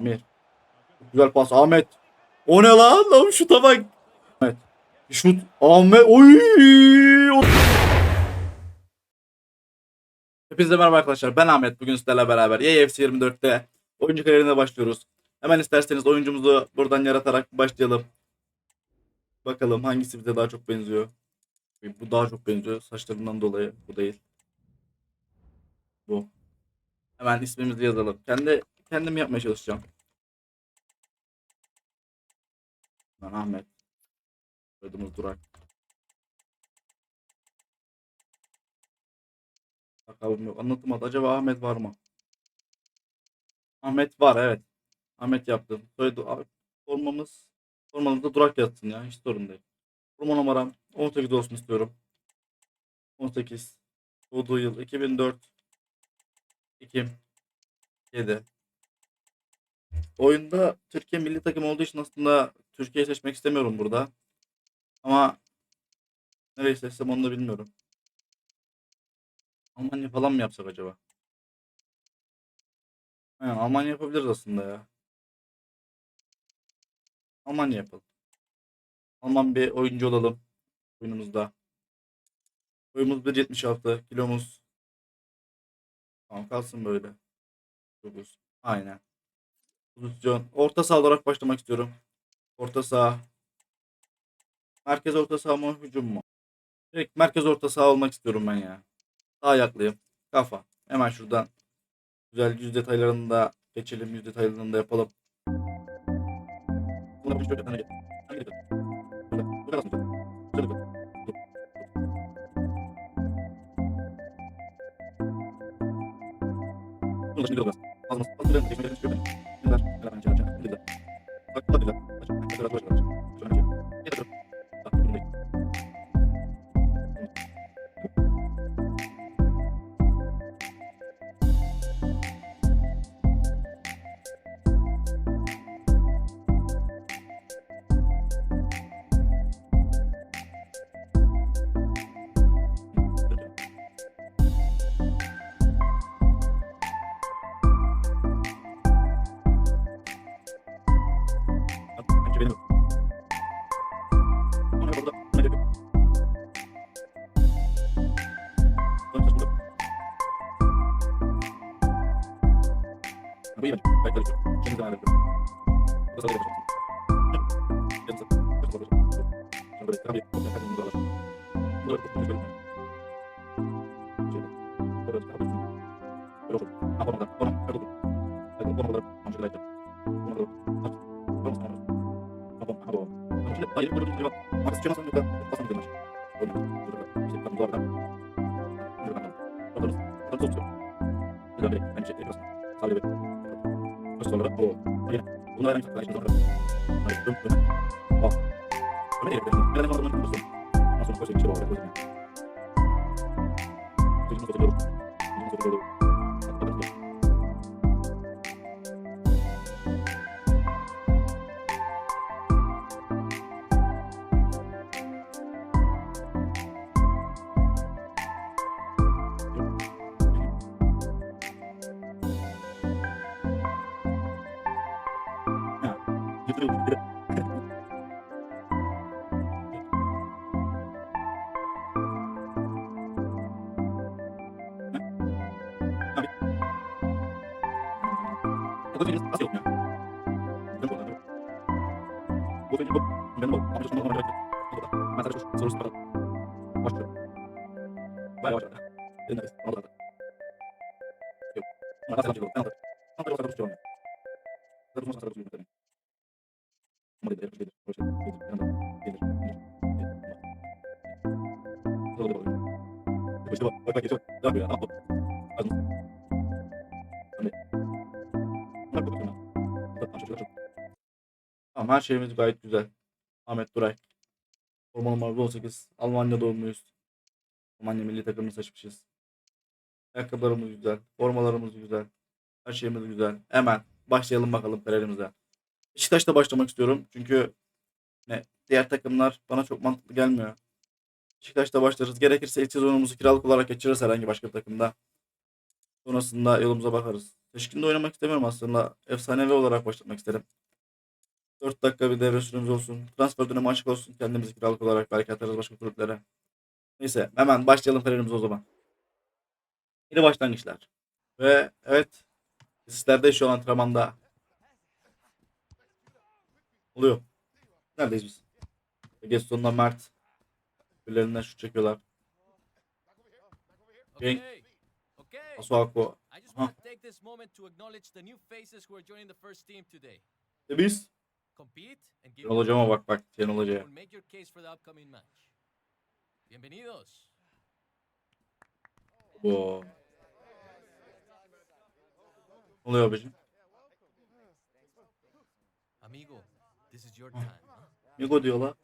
Amir. Güzel pas Ahmet. O ne lan? Lan şuta bak. Ahmet. Şut. Ahmet. Oy. Hepinize merhaba arkadaşlar. Ben Ahmet. Bugün sizlerle beraber EFC 24'te oyuncu kariyerine başlıyoruz. Hemen isterseniz oyuncumuzu buradan yaratarak başlayalım. Bakalım hangisi bize daha çok benziyor. Bu daha çok benziyor. Saçlarından dolayı. Bu değil. Bu. Hemen ismimizi yazalım. Kendi kendim yapmaya çalışacağım. Ben Ahmet. Soyadımız Durak. Bakalım yok. Anlatamadı. Acaba Ahmet var mı? Ahmet var evet. Ahmet yaptım. Soyadı formamız formamızda Durak yatsın ya. Hiç sorun değil. Forma numaram 18 olsun istiyorum. 18. Doğduğu yıl 2004. Ekim 7. Oyunda Türkiye milli takım olduğu için aslında Türkiye'yi seçmek istemiyorum burada. Ama nereyi seçsem onu da bilmiyorum. Almanya falan mı yapsak acaba? Aynen, Almanya yapabiliriz aslında ya. Almanya yapalım. Alman bir oyuncu olalım oyunumuzda. Boyumuz 1.76, kilomuz Tamam kalsın böyle. 9. Aynen. Pozisyon. Orta saha olarak başlamak istiyorum. Orta saha. Merkez orta saha mı hücum mu? Direkt merkez orta saha olmak istiyorum ben ya. Sağ ayaklıyım. Kafa. Hemen şuradan güzel yüz detaylarını da geçelim. Yüz detaylarını da yapalım. Bunlar bir şöyle tane gel. Sen yeni böyle bir şey var. Max çıkamazsan yok da. Basın bir Thank you. through her şeyimiz gayet güzel. Ahmet Duray. Forma numaralı 18. Almanya doğumluyuz. Almanya milli takımını seçmişiz. Ayakkabılarımız güzel. Formalarımız güzel. Her şeyimiz güzel. Hemen başlayalım bakalım kariyerimize. Beşiktaş'ta başlamak istiyorum. Çünkü ne, diğer takımlar bana çok mantıklı gelmiyor. Beşiktaş'ta başlarız. Gerekirse ilk sezonumuzu kiralık olarak geçiririz herhangi başka bir takımda. Sonrasında yolumuza bakarız. Seçkinde oynamak istemiyorum aslında. Efsanevi olarak başlatmak isterim. 4 dakika bir devre süremiz olsun. Transfer dönemi açık olsun. Kendimizi kiralık olarak belki atarız başka kulüplere. Neyse hemen başlayalım kariyerimize o zaman. Yeni başlangıçlar. Ve evet sizlerde şu an antrenmanda oluyor. Neredeyiz biz? Gaston'la Mert birbirlerinden şut çekiyorlar. Cenk. Asuako. Today. Ve biz Şenol Hocam'a bak bak Şenol Hoca'ya. Bu. Ne oluyor abicim? Amigo, this is your time. huh? Migo diyor la.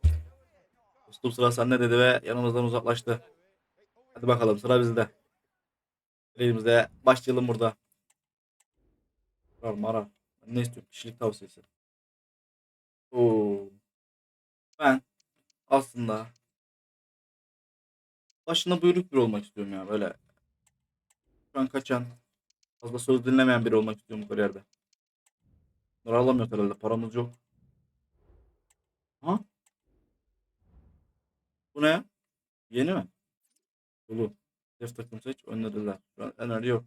Dostum sıra sende dedi ve yanımızdan uzaklaştı. Hadi bakalım sıra bizde. Elimizde başlayalım burada. Var mara. Ne istiyorum? Kişilik tavsiyesi. Oo. Ben aslında başında buyruk bir olmak istiyorum ya böyle. Şu an kaçan, fazla söz dinlemeyen biri olmak istiyorum bu kariyerde. Bunları alamıyoruz herhalde. Paramız yok. Ha? Bu ne? Yeni mi? Dolu. Hedef takım seç. Öneriler. Öneri yok.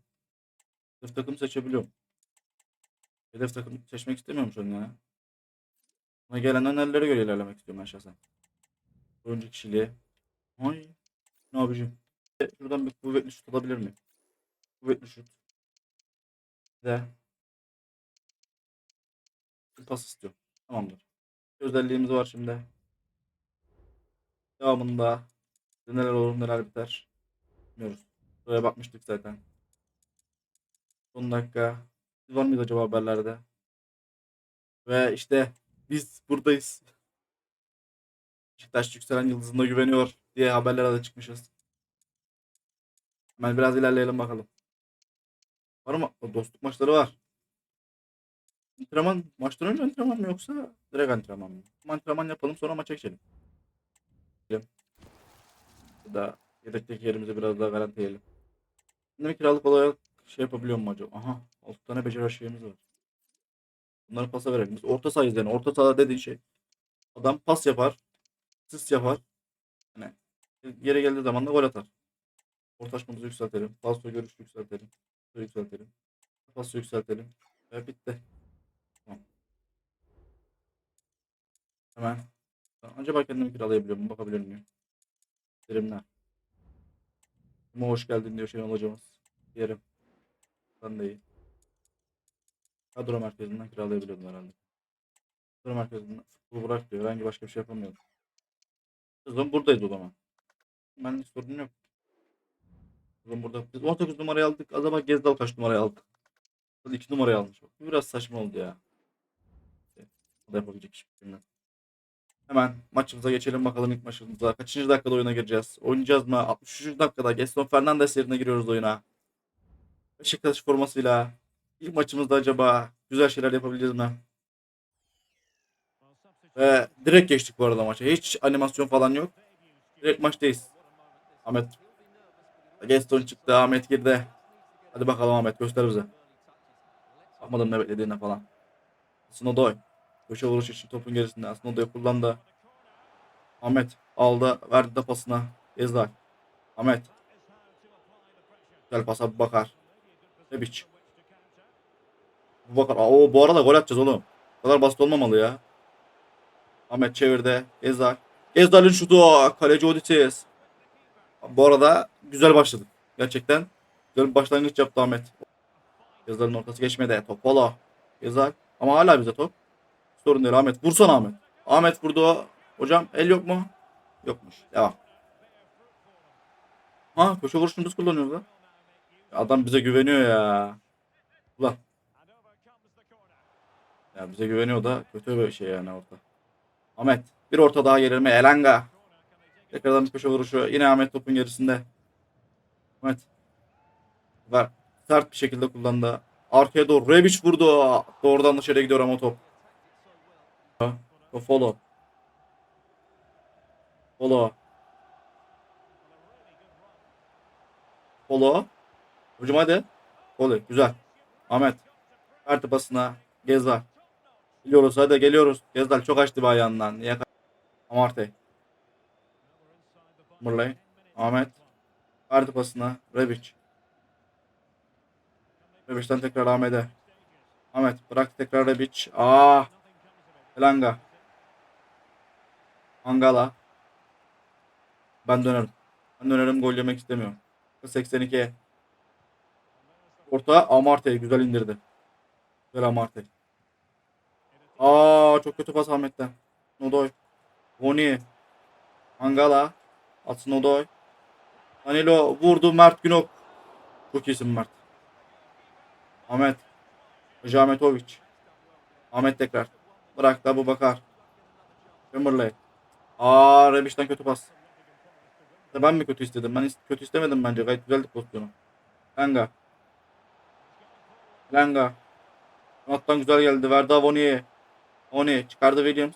Hedef takım seçebiliyorum. Hedef takım seçmek istemiyorum şu an ya. Buna gelen önerilere göre ilerlemek istiyorum ben şahsen. Oyuncu kişiliği. Ay. Ne yapacağım? Şuradan bir kuvvetli şut alabilir miyim? Kuvvetli şut. Bir pas istiyorum. Tamamdır. Özelliğimiz var şimdi. Devamında neler olur neler biter. Bilmiyoruz. Buraya bakmıştık zaten. Son dakika. Var mıydı acaba haberlerde? Ve işte biz buradayız. Beşiktaş yükselen yıldızına güveniyor diye haberlere de çıkmışız. Hemen biraz ilerleyelim bakalım. Var mı? O dostluk maçları var. Antrenman, maçtan önce antrenman mı yoksa direkt antrenman mı? Antrenman yapalım sonra maça geçelim. Da yedekteki yerimizi biraz daha garantileyelim. Şimdi kiralık olarak şey yapabiliyor mu acaba? Aha 6 tane beceri şeyimiz var. Bunları pasa verelim. Biz orta sahayız yani. Orta saha dediğin şey. Adam pas yapar. Asist yapar. Hani yere geldiği zaman da gol atar. Ortaşmamızı yükseltelim. Paso görüşü yükseltelim. Paso yükseltelim. Paso yükseltelim. Ve bitti. Tamam. Hemen. Acaba kendimi kiralayabiliyor muyum? Bakabilir miyim? Terimler. Ama hoş geldin diyor Şenol hocamız. Yerim. Ben de iyi. Kadro merkezinden kiralayabiliyordum herhalde. Kadro merkezinden futbolu bırak diyor. Herhangi başka bir şey yapamıyordum. O zaman buradayız o zaman. Ben hiç sorun yok. Zaman burada. Biz 18 numarayı aldık. Acaba Gezdal kaç numarayı aldık? 2 numarayı almış. Biraz saçma oldu ya. O da yapabilecek bilmem. Hemen maçımıza geçelim bakalım ilk maçımıza. Kaçıncı dakikada oyuna gireceğiz? Oynayacağız mı? 63. dakikada Gaston Fernandes yerine giriyoruz oyuna. Beşiktaş formasıyla ilk maçımızda acaba güzel şeyler yapabileceğiz mi? Ve direkt geçtik bu arada maça. Hiç animasyon falan yok. Direkt maçtayız. Ahmet. Gaston çıktı. Ahmet girdi. Hadi bakalım Ahmet göster bize. Bakmadım ne beklediğine falan. Snodoy. Köşe vuruş için topun gerisinde. Snodoy kullandı. Ahmet aldı. Verdi de pasına. Ezdak. Ahmet. Güzel pasa bakar. Rebic. Bakar. O bu arada gol atacağız oğlum. Bu kadar basit olmamalı ya. Ahmet çevirdi. Ezdak. Ezdal'ın şutu. Kaleci Odysseus. Bu arada güzel başladık. Gerçekten güzel bir başlangıç yaptı Ahmet. Ezdal'ın ortası geçmedi. Top bola. Ezdak. Ama hala bize top. Sorun değil Ahmet. Vursan Ahmet. Ahmet vurdu. Hocam el yok mu? Yokmuş. Devam. Ha köşe vuruşunu biz kullanıyoruz lan. Adam bize güveniyor ya. Ulan. Ya bize güveniyor da kötü bir şey yani orta. Ahmet. Bir orta daha gelir mi? Elanga. Tekrardan bir köşe vuruşu. Yine Ahmet topun gerisinde. Ahmet. Ver. Sert bir şekilde kullandı. Arkaya doğru. Rebic vurdu. Doğrudan dışarıya gidiyor ama top. O follow. Follow. Follow. Hocam hadi. Follow. Güzel. Ahmet. Ver basına. Gezal. Geliyoruz hadi geliyoruz. Gezal çok açtı ayağından. Niye ka- Amartey. Murley. Ahmet. Verdi pasına. Rebic. Rebic'ten tekrar Ahmet'e. Ahmet bırak tekrar Rebic. Aa. Elanga. Angala. Ben dönerim. Ben dönerim gol yemek istemiyorum. 82. Orta Amartey güzel indirdi. Güzel Amartey. Aa çok kötü pas Ahmet'ten. Nodoy. Boni. Angala. Atsın Nodoy. Danilo vurdu Mert Günok. Çok iyisin Mert. Ahmet. Hacı. Ahmet tekrar. Bırak da bu bakar. Timberlake. Aa Rebiş'ten kötü pas. Ben mi kötü istedim? Ben kötü istemedim bence. Gayet güzeldi pozisyonu. Langa. Langa. Kanattan güzel geldi. Verdi Avoni'ye. Avoni çıkardı Williams.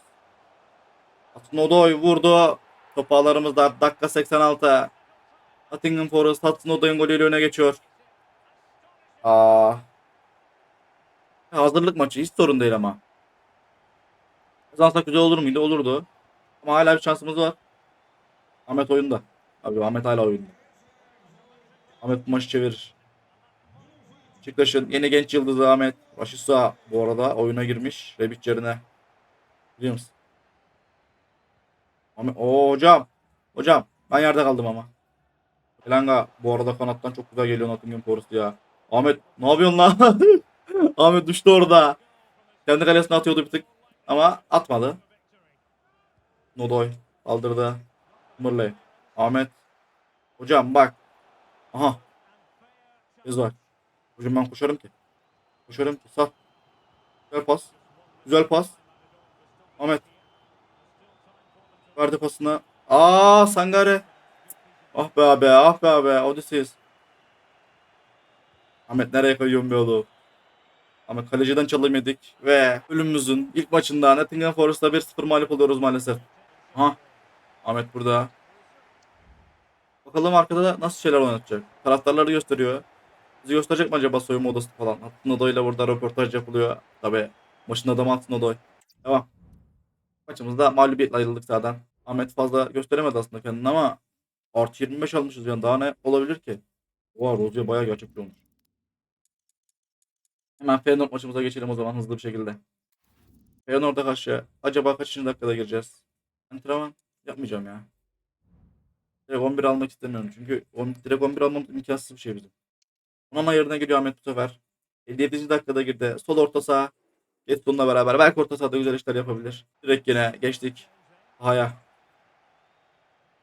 Odoy vurdu. Top ağlarımızda. Dakika 86. Nottingham Forest Hudson Odoy'un golüyle öne geçiyor. Aa. Hazırlık maçı hiç sorun değil ama. Kazansak güzel olur muydu? Olurdu. Ama hala bir şansımız var. Ahmet oyunda. Abi Ahmet hala oyunda. Ahmet bu maçı çevirir. Beşiktaş'ın yeni genç yıldızı Ahmet. Raşitsa bu arada oyuna girmiş. Rebic yerine. Biliyor musun? Ahmet, Oo hocam. Hocam ben yerde kaldım ama. Elanga bu arada kanattan çok güzel geliyor Nottingham Forest ya. Ahmet ne yapıyorsun lan? Ahmet düştü orada. Kendi kalesine atıyordu bir tık. Ama atmadı. Nodoy kaldırdı. Mırley. Ahmet. Hocam bak. Aha. Kız var. Hocam ben koşarım ki. Koşarım ki. Sağ. Güzel pas. Güzel pas. Ahmet. Verdi pasını. Aa Sangare. Ah be abi. Ah be abi. Odysseus. Ahmet nereye koyuyorsun be oğlum? Ama kaleciden çalım ve ölümümüzün ilk maçında Nottingham Forest'ta 1-0 mağlup oluyoruz maalesef. Aha. Ahmet burada. Bakalım arkada da nasıl şeyler oynatacak. Taraftarları gösteriyor. Bizi gösterecek mi acaba soyunma odası falan? Hattın odayla burada röportaj yapılıyor. Tabi başın adamı Hattın oday. Devam. Maçımızda mağlubiyetle ayrıldık zaten. Ahmet fazla gösteremedi aslında kendini ama artı 25 almışız yani daha ne olabilir ki? Oha Rozier bayağı gerçekçi olmuş. Hemen Feyenoord maçımıza geçelim o zaman hızlı bir şekilde. Feyenoord'a karşı acaba kaçıncı dakikada gireceğiz? Antrenman yapmayacağım ya. Direkt 11 almak istemiyorum çünkü on, direkt 11 almamız imkansız bir şey bizim. Onana yerine giriyor Ahmet bu sefer. 57. dakikada girdi. Sol orta saha. Getson'la beraber. Belki orta sahada güzel işler yapabilir. Direkt yine geçtik. Haya.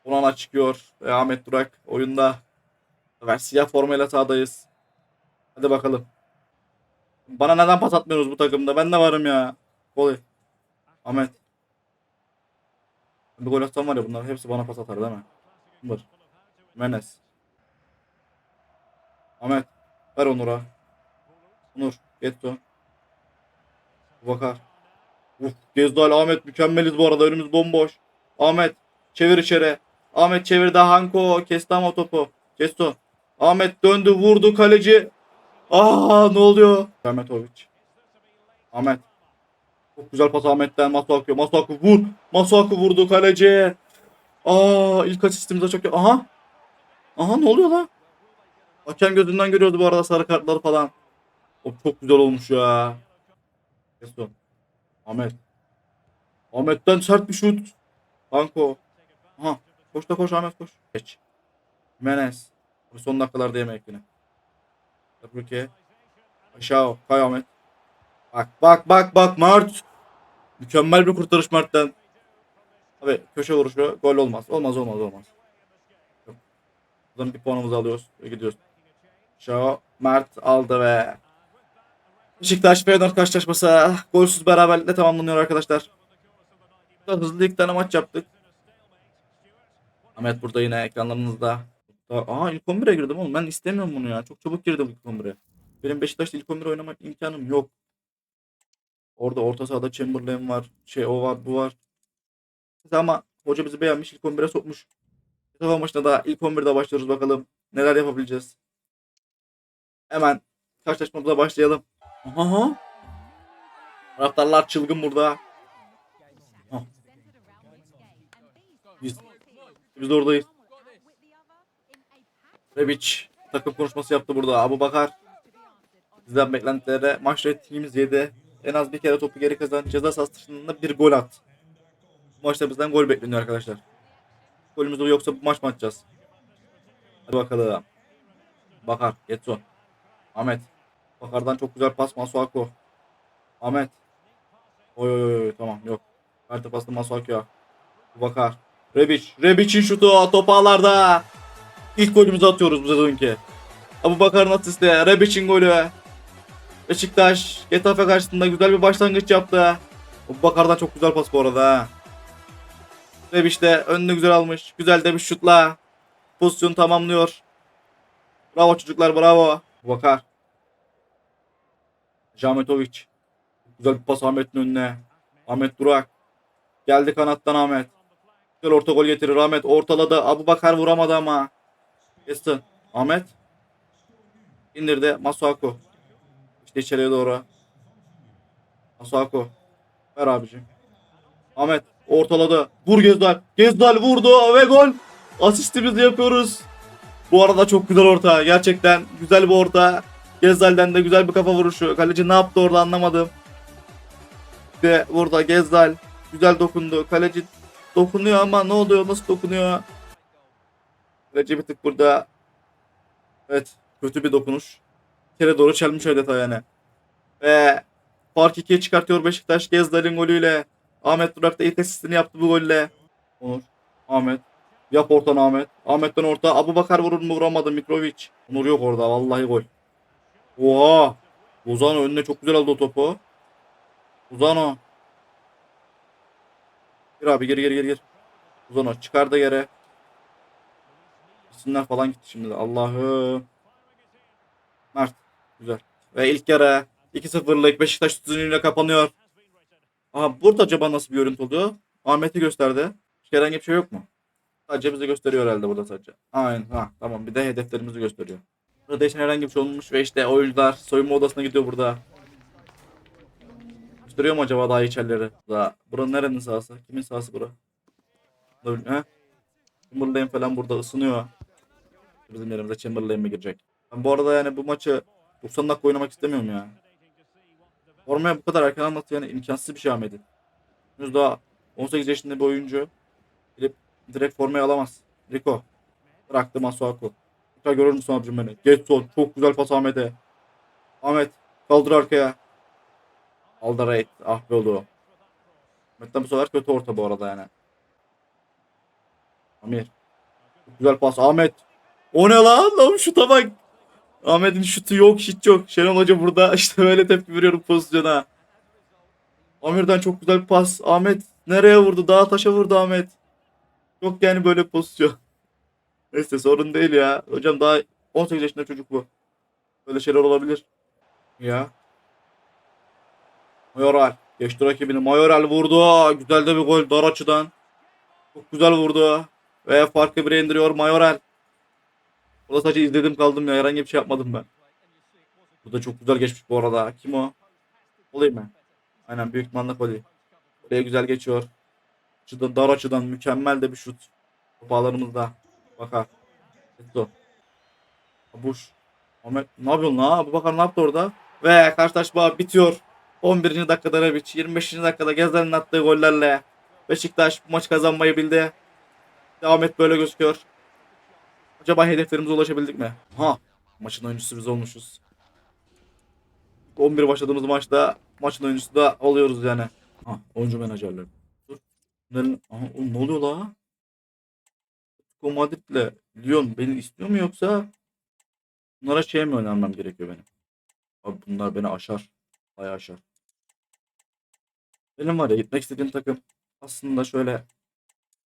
Onana çıkıyor. Ve Ahmet Durak oyunda. Ver siyah formayla sahadayız. Hadi bakalım. Bana neden pas atmıyoruz bu takımda? Ben de varım ya. Golü. Ahmet. Bir gol atsam var ya bunlar hepsi bana pas atar değil mi? Var. Menes. Ahmet. Ver Onur'a. Onur. Getto. Bakar. Uf. Gezdal Ahmet mükemmeliz bu arada. Önümüz bomboş. Ahmet. Çevir içeri. Ahmet çevirdi. Hanko. Kesti ama topu. Kesto. Ahmet döndü. Vurdu kaleci. Aa ne oluyor? Ahmetoviç. Ahmet. Çok güzel pas Ahmet'ten Masuaku. Masuaku vur. Masuaku vurdu kaleci. Aa ilk asistimize çok Aha. Aha ne oluyor lan? Hakem gözünden görüyordu bu arada sarı kartları falan. O çok güzel olmuş ya. Kesto. Ahmet. Ahmet'ten sert bir şut. Banko. Aha. Koş da koş Ahmet koş. Geç. Bu son dakikalarda yemek yine. Tabii Aşağı kay Ahmet. Bak bak bak bak Mert. Mükemmel bir kurtarış Mert'ten. Abi köşe vuruşu gol olmaz. Olmaz olmaz olmaz. Yok. Buradan bir puanımızı alıyoruz ve gidiyoruz. Aşağı Mert aldı ve Beşiktaş Feyenoord karşılaşması golsüz beraberlikle tamamlanıyor arkadaşlar. Hızlı ilk tane maç yaptık. Ahmet burada yine ekranlarınızda. Aa ilk 11'e girdim oğlum. Ben istemiyorum bunu ya. Çok çabuk girdim ilk 11'e. Benim Beşiktaş'ta ilk 11 oynamak imkanım yok. Orada orta sahada Chamberlain var. Şey o var bu var. Ama hoca bizi beğenmiş. ilk 11'e sokmuş. Mustafa maçında da ilk 11'de başlıyoruz bakalım. Neler yapabileceğiz. Hemen karşılaşmamıza başlayalım. Aha. Taraftarlar çılgın burada. Biz, biz de oradayız. Rebic takım konuşması yaptı burada. Abu Bakar bizden beklentilere maç ratingimiz 7. En az bir kere topu geri kazan. Ceza sahası dışında bir gol at. Bu maçta bizden gol bekleniyor arkadaşlar. Golümüz yoksa bu maç mı atacağız? Hadi bakalım. Bakar. Getson. Ahmet. Bakar'dan çok güzel pas. Masuako. Ahmet. Oy oy oy tamam yok. Kartı paslı Masuako'ya. Bakar. Rebic. Rebic'in şutu top ağlarda. İlk golümüzü atıyoruz bu sezonki. Abu Bakar'ın asisti. Rebic'in golü. Beşiktaş Getafe karşısında güzel bir başlangıç yaptı. Abu Bakar'dan çok güzel pas bu arada. Rebic de önünü güzel almış. Güzel de bir şutla. Pozisyonu tamamlıyor. Bravo çocuklar bravo. Abu Bakar. Jametovic. Güzel bir pas Ahmet'in önüne. Ahmet Durak. Geldi kanattan Ahmet. Güzel orta gol getirir. Ahmet ortaladı. Abu Bakar vuramadı ama. Kestin. Ahmet. İndirdi. Masuako. İşte içeriye doğru. Masuako. Ver abicim. Ahmet ortaladı. Vur Gezdal. Gezdal vurdu ve gol. Asistimizi yapıyoruz. Bu arada çok güzel orta. Gerçekten güzel bir orta. Gezdal'den de güzel bir kafa vuruşu. Kaleci ne yaptı orada anlamadım. Ve burada Gezdal güzel dokundu. Kaleci dokunuyor ama ne oluyor? Nasıl dokunuyor? Kaleci bir tık burada evet kötü bir dokunuş. Kere doğru çelmiş adeta yani. Ve fark 2'ye çıkartıyor Beşiktaş Gezdal'in golüyle. Ahmet Durak da ilk asistini yaptı bu golle. Onur. Ahmet. Yap ortan Ahmet. Ahmet'ten orta. Abu Bakar vurur mu vuramadı Mitrovic. Onur yok orada vallahi gol. Oha. Ozan önüne çok güzel aldı o topu. Uzano. Gir abi gir gir gir gir. Uzano çıkar da yere. İsimler falan gitti şimdi. Allah'ım. Mert. Güzel. Ve ilk yarı 2-0'lık Beşiktaş tüzünüyle kapanıyor. Aha burada acaba nasıl bir görüntü oluyor? Ahmet'i gösterdi. Herhangi bir şey yok mu? Sadece bize gösteriyor herhalde burada sadece. Aynen. Ha tamam bir de hedeflerimizi gösteriyor. Burada değişen herhangi bir şey olmuş ve işte oyuncular soyunma odasına gidiyor burada. Gösteriyor mu acaba daha içerileri? Daha. Buranın nerenin sahası? Kimin sahası bura? He? Chamberlain falan burada ısınıyor. Bizim yerimize Chamberlain mi girecek? Ben bu arada yani bu maçı 90 dakika oynamak istemiyorum ya. Formaya bu kadar erken alması yani imkansız bir şey Ahmet'in. Henüz daha 18 yaşında bir oyuncu. Gidip direkt formaya alamaz. Rico. Bıraktı Masuaku. Tekrar görür müsün abicim beni? Geç sol. Çok güzel pas Ahmet'e. Ahmet. Kaldır arkaya. Alderayt. Ah be oldu. Ahmet'ten bu sefer kötü orta bu arada yani. Amir. Çok güzel pas. Ahmet. O ne lan? Lan şuta bak. Ahmet'in şutu yok hiç yok. Şenol Hoca burada işte böyle tepki veriyorum pozisyona. Amir'den çok güzel bir pas. Ahmet nereye vurdu? Dağa taşa vurdu Ahmet. Yok yani böyle pozisyon. Neyse sorun değil ya. Hocam daha 18 yaşında çocuk bu. Böyle şeyler olabilir. Ya. Mayoral. Geçti rakibini. Mayoral vurdu. Güzel de bir gol dar açıdan. Çok güzel vurdu. Ve farkı bire indiriyor Mayoral. O da sadece izledim kaldım ya. Herhangi bir şey yapmadım ben. Bu da çok güzel geçmiş bu arada. Kim o? Olayım mı? Aynen büyük ihtimalle Koli. Oraya güzel geçiyor. Açıdan, dar açıdan mükemmel de bir şut. Top ağlarımızda. Bakar. Eto. Abuş. Ahmet ne yapıyorsun la? Bu bakar ne yaptı orada? Ve karşılaşma bitiyor. 11. dakikada Rebic, 25. dakikada Gezdel'in attığı gollerle Beşiktaş bu maçı kazanmayı bildi. Devam böyle gözüküyor. Acaba hedeflerimize ulaşabildik mi? Ha, maçın oyuncusu biz olmuşuz. 11 başladığımız maçta maçın oyuncusu da oluyoruz yani. Ha, oyuncu menajerler. Bunların, aha, ne oluyor la? Atletico Madrid'le Lyon beni istiyor mu yoksa bunlara şey mi önermem gerekiyor benim? Abi bunlar beni aşar. Bayağı aşar. Benim var ya gitmek istediğim takım aslında şöyle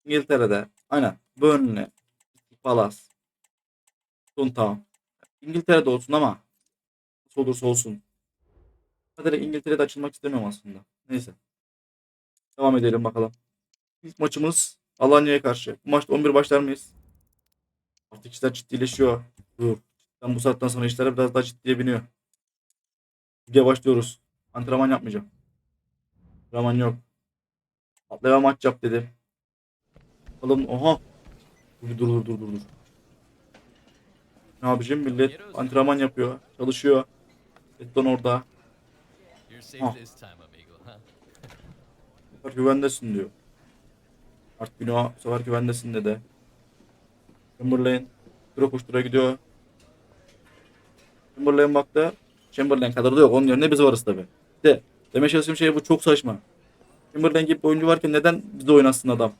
İngiltere'de aynen Burnley, Palace, Town. İngiltere'de olsun ama nasıl olursa olsun. Sadece İngiltere'de açılmak istemiyorum aslında. Neyse. Devam edelim bakalım. İlk maçımız Alanya'ya karşı. Bu maçta 11 başlar mıyız? Artık işler ciddileşiyor. Dur. Cidden bu saatten sonra işler biraz daha ciddiye biniyor. Lige başlıyoruz. Antrenman yapmayacağım. Antrenman yok. Atlaya maç yap dedim. Bakalım oha. Dur dur dur dur dur. Ne yapacağım millet antrenman yapıyor. Çalışıyor. Eton orada. You're safe Oh. this time, amigo, huh? Bu sefer güvendesin diyor. Art Günah bu sefer güvendesin dedi. Chamberlain dura koştura gidiyor. Chamberlain baktı. Chamberlain kadar da yok. Onun yerine biz varız tabi. De, demeye çalıştığım şey bu çok saçma. Chamberlain gibi bir oyuncu varken neden bizde oynasın adam?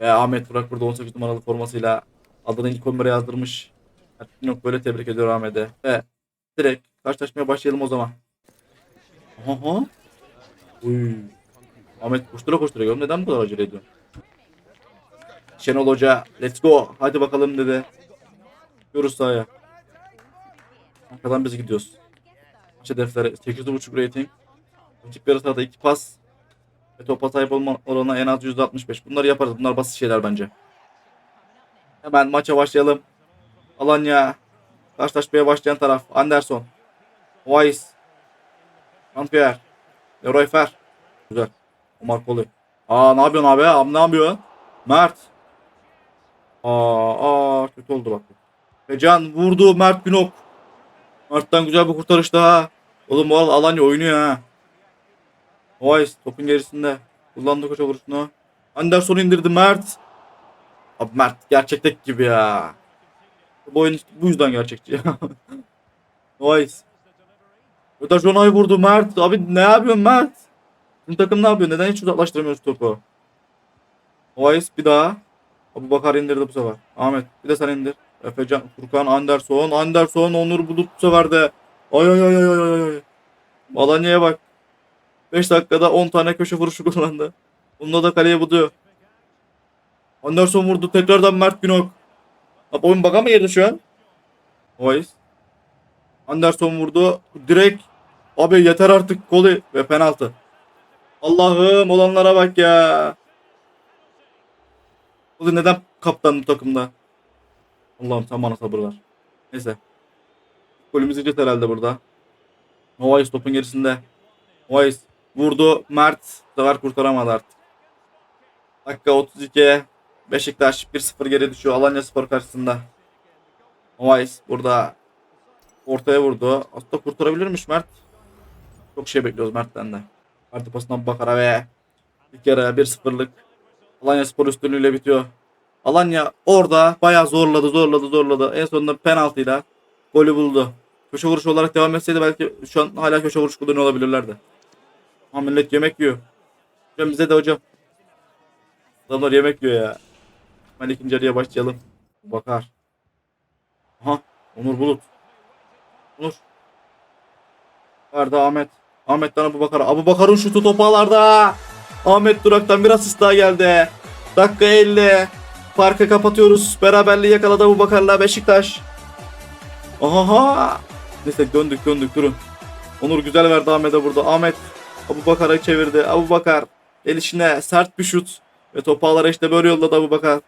Ve Ahmet Burak burada 18 numaralı formasıyla adını ilk 11'e yazdırmış. Günah böyle tebrik ediyor Ahmet'e. Ve direkt karşılaşmaya başlayalım o zaman. Aha. Uy. Ahmet koştura koştura. Neden bu kadar acele ediyorsun? Şenol Hoca let's go. Hadi bakalım dedi. Gidiyoruz sahaya. Arkadan biz gidiyoruz. Maç hedefleri 8.5 rating. Rakip yarı sahada 2 pas. Ve topa sahip olma oranı en az %65. Bunları yaparız. Bunlar basit şeyler bence. Hemen maça başlayalım. Alanya. Karşılaşmaya başlayan taraf. Anderson. Weiss. Jean-Pierre. Leroy Fer. Güzel. Omar Koli. Aa ne yapıyorsun abi? Abi ne yapıyorsun? Mert. Aa, aa kötü oldu bak. Fecan vurdu Mert Günok. Mert'ten güzel bir kurtarış daha. Oğlum bu arada Alanya oynuyor ha. Weiss topun gerisinde. Kullandı koşa vuruşunu. Anderson indirdi Mert. Abi Mert gerçekteki gibi ya. Bu oyun bu yüzden gerçekçi ya. Weiss. Öter Jonay vurdu Mert. Abi ne yapıyorsun Mert? Bizim takım ne yapıyor? Neden hiç uzaklaştıramıyoruz topu? Weiss bir daha. Abu Bakar indirdi bu sefer. Ahmet bir de sen indir. Efecan, Furkan, Anderson, Anderson, Onur Bulut bu sefer de. Ay ay ay ay ay ay ay. Alanya'ya bak. 5 dakikada 10 tane köşe vuruşu kullandı. Bunda da kaleye buduyor. Anderson vurdu. Tekrardan Mert Günok. Abi oyun baka mı girdi şu an? Weiss. Anderson vurdu. Direkt. Abi yeter artık golü ve penaltı. Allah'ım olanlara bak ya. Bu da neden kaptan bu takımda? Allah'ım sen bana sabır ver. Neyse. Golümüz yiyeceğiz herhalde burada. Novayis topun gerisinde. Novayis vurdu. Mert sefer kurtaramadı artık. Dakika 32. Beşiktaş 1-0 geri düşüyor. Alanya Spor karşısında. Novayis burada ortaya vurdu. Aslında kurtarabilirmiş Mert. Çok şey bekliyoruz Mert'ten de. Artı pasından Bakar'a ve bir kere 1-0'lık Alanya Spor üstünlüğüyle bitiyor. Alanya orada bayağı zorladı zorladı zorladı. En sonunda penaltıyla golü buldu. Köşe vuruş olarak devam etseydi belki şu an hala köşe vuruş kullanıyor olabilirlerdi. Ama millet yemek yiyor. Hocam bize de hocam. Adamlar yemek yiyor ya. Hemen ikinci yarıya başlayalım. Bakar. Aha. Onur Bulut. Onur. Vardı Ahmet. Ahmet'ten Abu Bakar. Abu Bakar'ın şutu topalarda. Ahmet Durak'tan bir asist daha geldi. Dakika 50. Farkı kapatıyoruz. Beraberliği yakaladı Abu Bakar'la Beşiktaş. Aha. Neyse döndük döndük durun. Onur güzel verdi Ahmet'e burada. Ahmet Abu Bakar'a çevirdi. Abu Bakar el içine sert bir şut. Ve topu ağlara işte böyle yolladı Abu Bakar.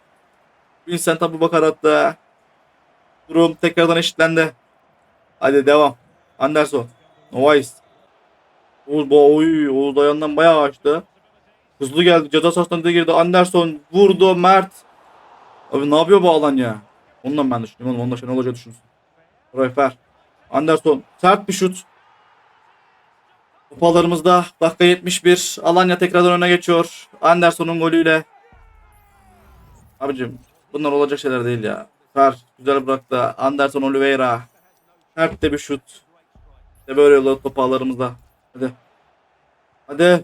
Vincent Abu Bakar attı. Durum tekrardan eşitlendi. Hadi devam. Anderson. Novais. Oğuz, bu oy, Oğuz ayağından bayağı açtı. Hızlı geldi. Ceza sahasına girdi. Anderson vurdu. Mert. Abi ne yapıyor bu Alanya? Ondan ben düşünüyorum. Ondan Şenol Hoca düşünsün. Royfer. Anderson. Sert bir şut. Kupalarımızda dakika 71. Alanya tekrardan öne geçiyor. Anderson'un golüyle. Abicim bunlar olacak şeyler değil ya. Fer güzel bıraktı. Anderson Oliveira. Sert de bir şut. İşte böyle yolladı topu ağlarımızda. Hadi. Hadi.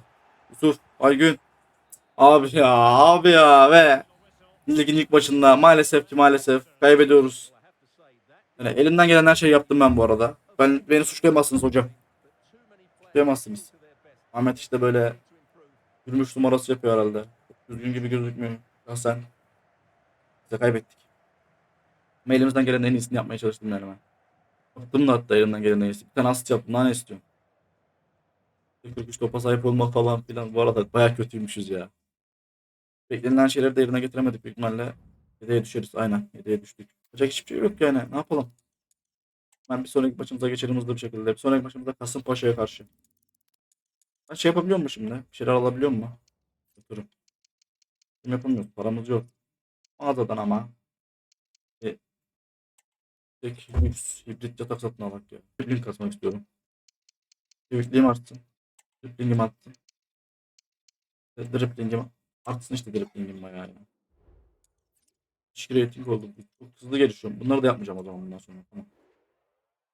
Yusuf. Aygün. Abi ya. Abi ya. Ve ligin ilk maçında maalesef ki maalesef kaybediyoruz. Yani elimden gelen her şeyi yaptım ben bu arada. Ben beni suçlayamazsınız hocam. Suçlayamazsınız. Ahmet işte böyle gülmüş numarası yapıyor herhalde. Düzgün gibi gözükmüyor. Ya sen. Biz de kaybettik. Ama elimizden gelen en iyisini yapmaya çalıştım yani ben. Yaptım da hatta elimden gelen en iyisi. Bir tane asist yaptım. Daha ne istiyorum? 43 topa sahip olmak falan filan. Bu arada baya kötüymüşüz ya. Beklenilen şeyleri de yerine getiremedik büyük ihtimalle. Yedeğe düşeriz aynen. Yedeğe düştük. Yapacak hiçbir şey yok yani. Ne yapalım? Ben bir sonraki maçımıza geçelim hızlı bir şekilde. Bir sonraki maçımızda Kasımpaşa'ya karşı. Ben şey yapabiliyor mu şimdi? Bir şeyler alabiliyor mu? Yatırım. Yatırım yapamıyoruz. Paramız yok. Mağazadan ama. E, tek lüks hibrit yatak satın alak ya. Dribling kasmak istiyorum. Dribling'im artsın. Dribling'im artsın. Dribling'im artsın işte dribling'im bayağı yani. İlişki rating oldu. Çok hızlı gelişiyorum. Bunları da yapmayacağım o zaman bundan sonra. Tamam.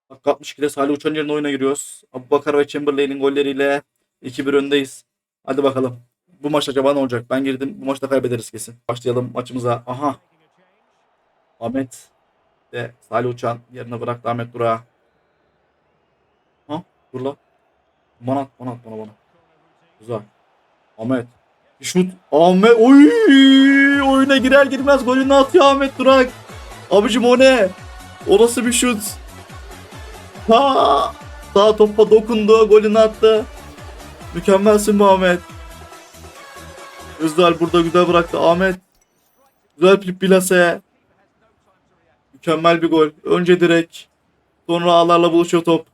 Dakika 62'de Salih Uçan yerine oyuna giriyoruz. Abubakar ve Chamberlain'in golleriyle 2-1 öndeyiz. Hadi bakalım. Bu maç acaba ne olacak? Ben girdim. Bu maçta kaybederiz kesin. Başlayalım maçımıza. Aha. Ahmet ve Salih Uçan yerine bıraktı Ahmet Durağı. Ha? Dur la. Bana at, bana at, bana bana. Güzel. Ahmet. Şut. Ahmet. Oy! Oyuna girer girmez golünü atıyor Ahmet Durak. Abicim o ne? O nasıl bir şut? Ha! Sağ topa dokundu, golünü attı. Mükemmelsin bu Ahmet. Özdal burada güzel bıraktı. Ahmet. Güzel bir plase. Mükemmel bir gol. Önce direkt. Sonra ağlarla buluşuyor top.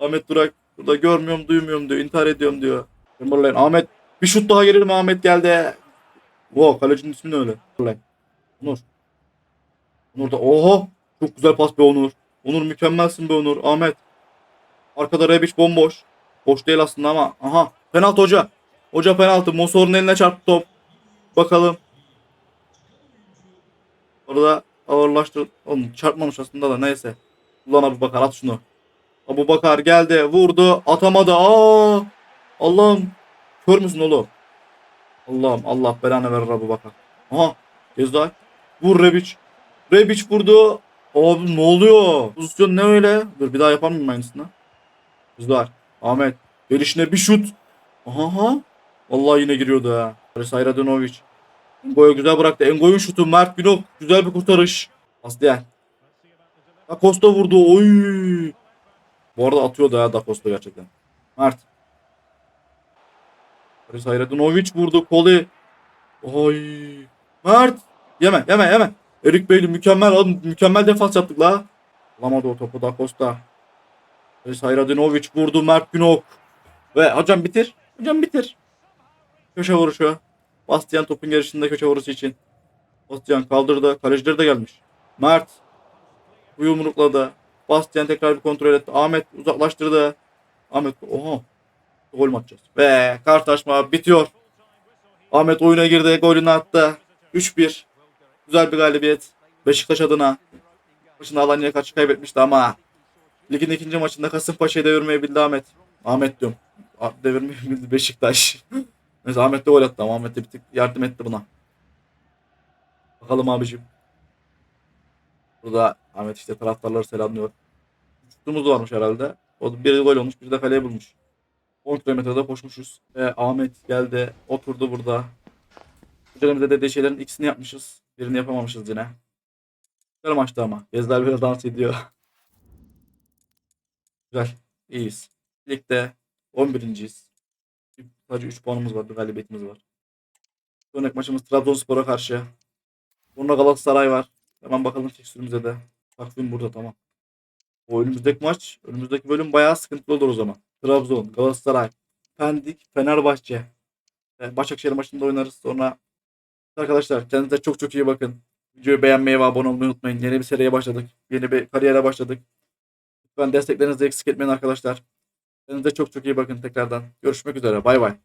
Ahmet Durak. Burada görmüyorum, duymuyorum diyor. İntihar ediyorum diyor. Timberlane. Ahmet. Bir şut daha gelir mi? Ahmet geldi. Wow, kalecinin ismi ne öyle? Onur. Onur da. Oha. Çok güzel pas be Onur. Onur mükemmelsin be Onur. Ahmet. Arkada Rebic bomboş. Boş değil aslında ama. Aha. Penaltı hoca. Hoca penaltı. Mosor'un eline çarptı top. Bakalım. Orada ağırlaştı. Oğlum çarpmamış aslında da neyse. Ulan Abu Bakar at şunu. Abu Bakar geldi. Vurdu. Atamadı. Aa! Allah'ım. Kör müsün oğlum? Allah'ım Allah belanı verir Abu Bakar. Aha. Gezday. Vur Rebic. Rebic vurdu. Abi ne oluyor? Pozisyon ne öyle? Dur bir daha yapar mıyım aynısını? Güzel. Ahmet. Gelişine bir şut. Aha. Vallahi yine giriyordu ha. Sayra Denovic. Engo'ya güzel bıraktı. Engo'nun şutu. Mert Günok. Güzel bir kurtarış. Asliyen. Da Costa vurdu. Oy. Bu arada atıyordu ha Da Costa gerçekten. Mert. Sayra Denovic vurdu. Koli. Oy. Mert. Yeme yeme yeme. Erik Beyli mükemmel oğlum mükemmel defans yaptık la. Alamadı o topu da Costa. Sayradinovic vurdu Mert Günok. Ve hocam bitir. Hocam bitir. Köşe vuruşu. Bastian topun yarışında köşe vuruşu için. Bastian kaldırdı. Kalecileri de gelmiş. Mert. Bu yumrukladı. Bastian tekrar bir kontrol etti. Ahmet uzaklaştırdı. Ahmet oha. Gol mü atacağız? Ve karşılaşma bitiyor. Ahmet oyuna girdi. Golünü attı. 3-1. Güzel bir galibiyet. Beşiktaş adına. Başında Alanya'ya karşı kaybetmişti ama ligin ikinci maçında Kasımpaşa'yı devirmeyi bildi Ahmet. Ahmet diyorum. A- Devirmeyi bildi Beşiktaş. Neyse Ahmet de gol attı ama Ahmet de bir tık yardım etti buna. Bakalım abicim. Burada Ahmet işte taraftarları selamlıyor. Şutumuz varmış herhalde. O biri gol olmuş, biri de kaleye bulmuş. 10 kilometrede koşmuşuz. Ve Ahmet geldi, oturdu burada. Üzerimize dediği şeylerin ikisini yapmışız. Birini yapamamışız yine. Güzel maçtı ama. Gezler böyle dans ediyor. Güzel. İyiyiz. Ligde 11.yiz. Sadece 3 puanımız var. Bir galibiyetimiz var. Sonraki maçımız Trabzonspor'a karşı. Burada Galatasaray var. Hemen bakalım fikstürümüze de. Takvim burada tamam. O önümüzdeki maç, önümüzdeki bölüm bayağı sıkıntılı olur o zaman. Trabzon, Galatasaray, Pendik, Fenerbahçe. E, Başakşehir maçında oynarız. Sonra Arkadaşlar kendinize çok çok iyi bakın. Videoyu beğenmeyi ve abone olmayı unutmayın. Yeni bir seriye başladık. Yeni bir kariyere başladık. Lütfen desteklerinizi eksik etmeyin arkadaşlar. Kendinize çok çok iyi bakın tekrardan. Görüşmek üzere. Bay bay.